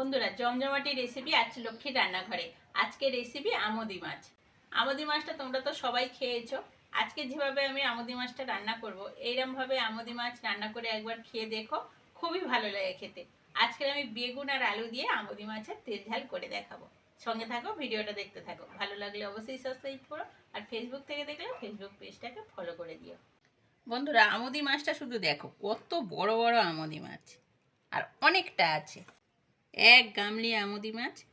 বন্ধুরা, জমজমাটি রেসিপি আজ লক্ষ্মীর রান্নাঘরে। আজকে রেসিপি আমদি মাছ। আমদি মাছটা তোমরা তো সবাই খেয়েছো। আজকে যেভাবে আমি আমদি মাছটা রান্না করব এইরকমভাবে আমদি মাছ রান্না করে একবার খেয়ে দেখো, খুবই ভালো লাগে খেতে। আজকে আমি বেগুন আর আলু দিয়ে আমদি মাছের তেল ঝাল করে দেখাবো। সঙ্গে থাকো, ভিডিওটা দেখতে থাকো। ভালো লাগলে অবশ্যই সাবস্ক্রাইব করো, আর ফেসবুক থেকে দেখলে ফেসবুক পেজটাকে ফলো করে দিও। বন্ধুরা, আমদি মাছটা শুধু দেখো, কত বড় বড় আমদি মাছ। আর অনেকটা আছে। এক গামলি আমদি মাছ।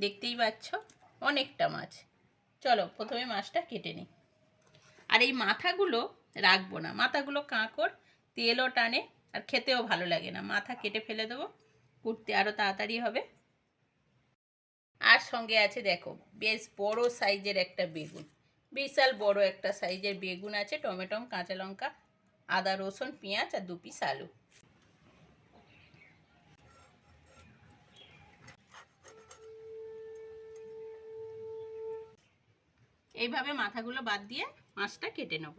দেখতেই পাচ্ছ, অনেকটা মাছ। চলো, প্রথমে মাছটা কেটে নিই। আর এই মাথাগুলো রাখব না। মাথাগুলো কাঁকড়, তেলও টানে, আর খেতেও ভালো লাগে না। মাথা কেটে ফেলে দেবো, কুটতে আরও তাড়াতাড়ি হবে। আর সঙ্গে আছে, দেখো, বেশ বড় সাইজের একটা বেগুন। বিশাল বড় একটা সাইজের বেগুন আছে টমেটো কাঁচা লঙ্কা, আদা, রসুন, পেঁয়াজ আর দু পিস আলু। এইভাবে মাথাগুলো বাদ দিয়ে মাছটা কেটে নেব।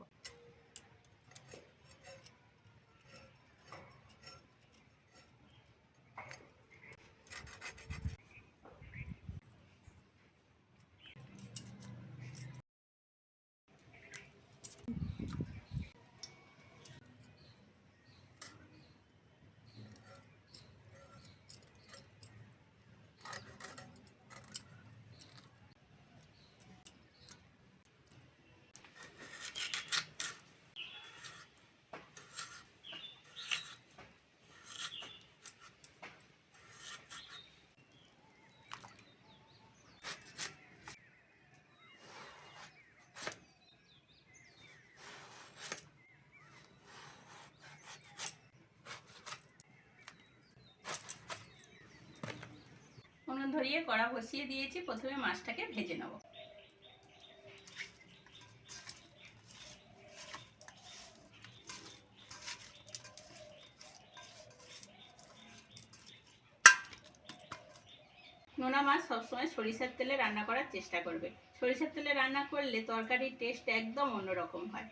ধরিয়ে কড়া বসিয়ে দিয়েছি, প্রথমে মাছটাকে ভেজে নেব। নোনা মাছ সবসময় সরিষার তেলে রান্না করার চেষ্টা করবে। সরিষার তেলে রান্না করলে তরকারির টেস্ট একদম অন্যরকম হয়।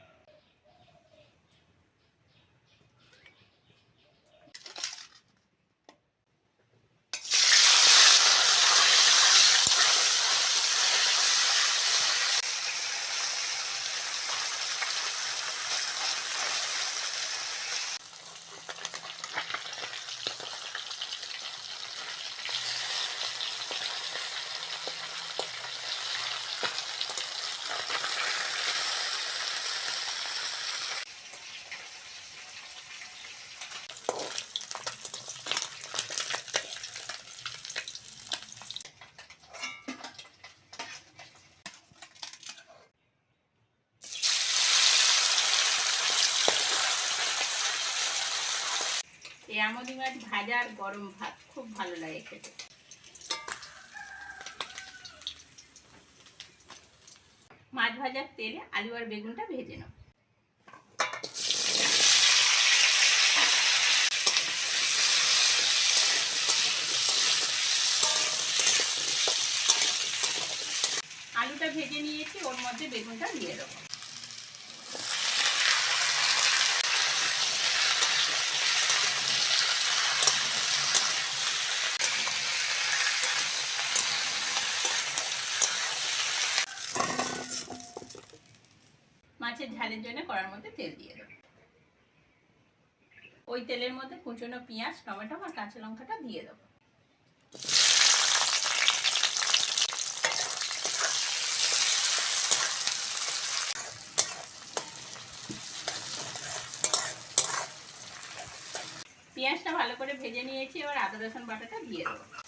এই মাছ ভাজা আর গরম ভাত, খুব ভালো লাগে খেতে। মাছ ভাজার তেলে আলু আর বেগুনটা ভেজে নাও। আলুটা ভেজে নিয়েছি, ওর মধ্যে বেগুনটা দিয়ে দেবো। মাছের ঝালের জন্য কড়ার মধ্যে তেল দিয়ে দেবো। ওই তেলের মধ্যে কুচনো পেঁয়াজ, টমেটো আর কাঁচা লঙ্কাটা দিয়ে দেবো। পেঁয়াজটা ভালো করে ভেজে নিয়েছি, এবার আদা রসুন বাটাটা দিয়ে দেবো।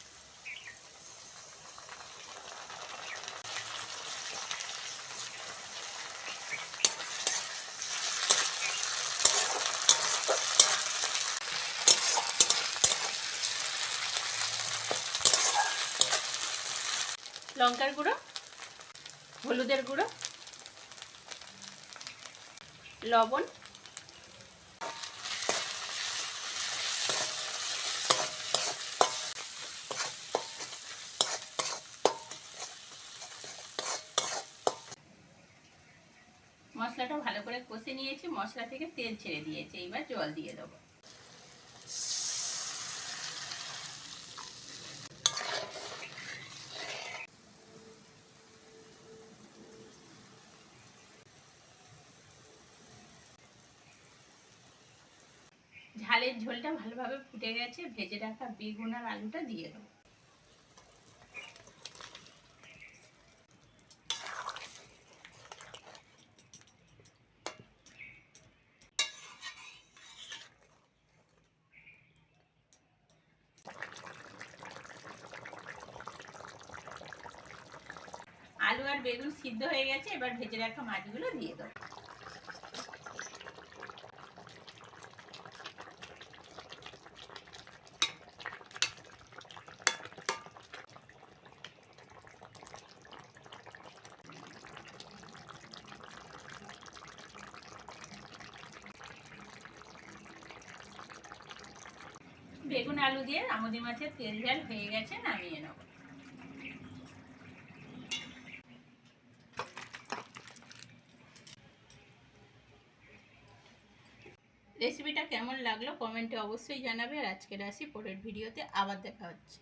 লঙ্কার গুঁড়ো, হলুদের গুঁড়ো, লবণ, মশলাটা ভালো করে কষে নিয়েছি, মশলা থেকে তেল ছেড়ে দিয়েছে এইবার জল দিয়ে দেবো। ডালের ঝোলটা ভালোভাবে ফুটে গেছে, ভেজে রাখা বেগুন আর আলুটা দিয়ে দেবো। আলু আর বেগুন সিদ্ধ হয়ে গেছে, এবার ভেজে রাখা মাছগুলো দিয়ে দেবো। বেগুন আলু দিয়ে আমুদি মাছের তেল ঝাল হয়ে গেছে, নামিয়ে নেব। রেসিপিটা কেমন লাগল কমেন্টে অবশ্যই জানাবে, আর আজকের আসি পরের ভিডিওতে আবার দেখা হচ্ছে।